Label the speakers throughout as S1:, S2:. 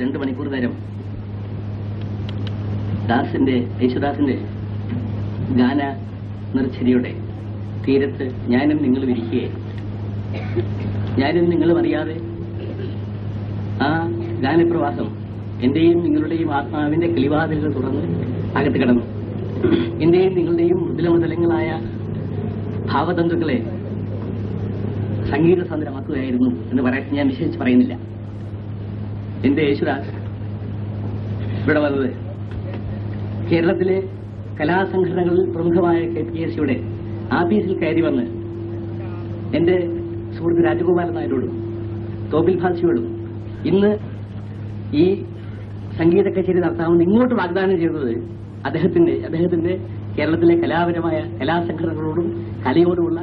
S1: രണ്ട് മണിക്കൂർ നേരം ദാസിന്റെ യേശുദാസിന്റെ ഗാന നിർച്ചരിയുടെ തീരത്ത് ഞാനും നിങ്ങളും വിരിക്കുക ഞാനും നിങ്ങളും അറിയാതെ ആ ഗാനപ്രവാസം എന്റെയും നിങ്ങളുടെയും ആത്മാവിന്റെ കിളിവാതിലുകൾ തുറന്ന് അകത്ത് കിടന്നു. എന്റെയും നിങ്ങളുടെയും മൃദുലമതലങ്ങളായ ഭാവതന്തുക്കളെ സംഗീത സാന്ദ്രമാക്കുകയായിരുന്നു എന്ന് പറയാൻ ഞാൻ വിശേഷിച്ച് പറയുന്നില്ല. എന്റെ യേശുദാസ് ഇവിടെ വന്നത്. കേരളത്തിലെ കലാസംഘടനകളിൽ പ്രമുഖമായ കെ പി എസ് സിയുടെ ആഫീസിൽ കയറി വന്ന് എന്റെ സുഹൃത്ത് രാജഗോപാലൻ നായരോടും തോപ്പിൽ ഭാസിയോടും ഇന്ന് ഈ സംഗീത കച്ചേരി നടത്താമെന്ന് ഇങ്ങോട്ട് വാഗ്ദാനം ചെയ്തത് അദ്ദേഹത്തിന്റെ അദ്ദേഹത്തിന്റെ കേരളത്തിലെ കലാപരമായ കലാസംഘടനകളോടും കലയോടുമുള്ള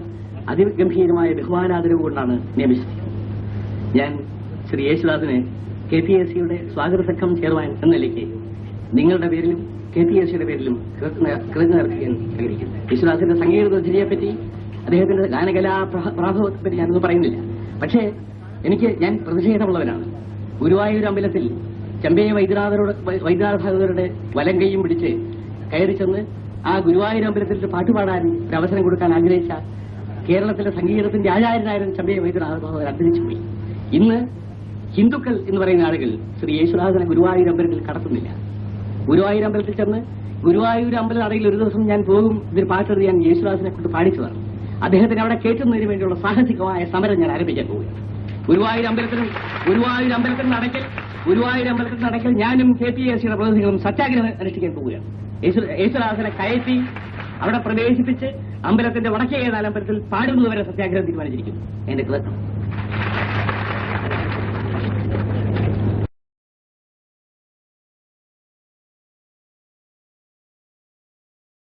S1: അതിഗംഭീരമായ ബഹുമാനാദരവ് കൊണ്ടാണ് നിയമിച്ചത്. ഞാൻ ശ്രീ യേശുദാസിനെ കെ പി എസ് സിയുടെ സ്വാഗത സംഘം ചെയർമാൻ എന്ന നിലയ്ക്ക് നിങ്ങളുടെ പേരിലും കെ പി എസ് സിയുടെ പേരിലും കൃതജ്ഞത അർപ്പിക്കാൻ ആഗ്രഹിക്കുന്നു വിശ്വാസിന്റെ സംഗീത രചനയെപ്പറ്റി അദ്ദേഹത്തിന്റെ ഗാനകലാ പ്രാ- പ്രാഭവത്തെപ്പറ്റി ഞാനൊന്നും പറയുന്നില്ല പക്ഷേ എനിക്ക് ഞാൻ പ്രതിഷേധമുള്ളവനാണ് ഗുരുവായൂർ അമ്പലത്തിൽ ചെമ്പയ വൈദ്യനാഥരോട് വൈദ്യനാഥ ഭാഗവതരുടെ വലം കൈയും പിടിച്ച് കയറി ചെന്ന് ആ ഗുരുവായൂർ അമ്പലത്തിൽ പാട്ടുപാടാൻ ഒരു അവസരം കൊടുക്കാൻ ആഗ്രഹിച്ച കേരളത്തിലെ സംഗീതത്തിന്റെ ആചാര്യനായിരുന്നു ചെമ്പയ വൈദ്യനാഥ ഭാഗവതർ അന്തരിച്ചുപോയി ഇന്ന് ഹിന്ദുക്കൾ എന്ന് പറയുന്ന ആളുകൾ ശ്രീ യേശുദാസനെ ഗുരുവായൂർ അമ്പലത്തിൽ കടത്തുന്നില്ല. ഗുരുവായൂർ അമ്പലത്തിൽ ചെന്ന് ഗുരുവായൂർ അമ്പലം അടയിൽ ഒരു ദിവസം ഞാൻ പോകും ഇതൊരു പാട്ടെഴുതി ഞാൻ യേശുദാസിനെ കൊണ്ട് പാടിച്ചതാണ്. അദ്ദേഹത്തിന് അവിടെ കയറ്റുന്നതിന് വേണ്ടിയുള്ള സാഹസികമായ സമരം ഞാൻ ആരംഭിക്കാൻ പോവുകയാണ്. ഗുരുവായൂർ അമ്പലത്തിനും ഗുരുവായൂർ അമ്പലത്തിന് അടയ്ക്കൽ ഗുരുവായൂർ അമ്പലത്തിന് അടയ്ക്കൽ ഞാനും കെ പി എസ് സിയുടെ പ്രതിനിധികളും സത്യാഗ്രഹം അനുഷ്ഠിക്കാൻ പോവുകയാണ്. യേശു- യേശുദാസനെ കയറ്റി അവിടെ പ്രവേശിപ്പിച്ച് അമ്പലത്തിന്റെ വടക്കേ നാലമ്പലത്തിൽ പാടുന്നതുവരെ സത്യാഗ്രഹം തീരുമാനിച്ചിരിക്കുന്നു. എന്റെ കൃതജ്ഞം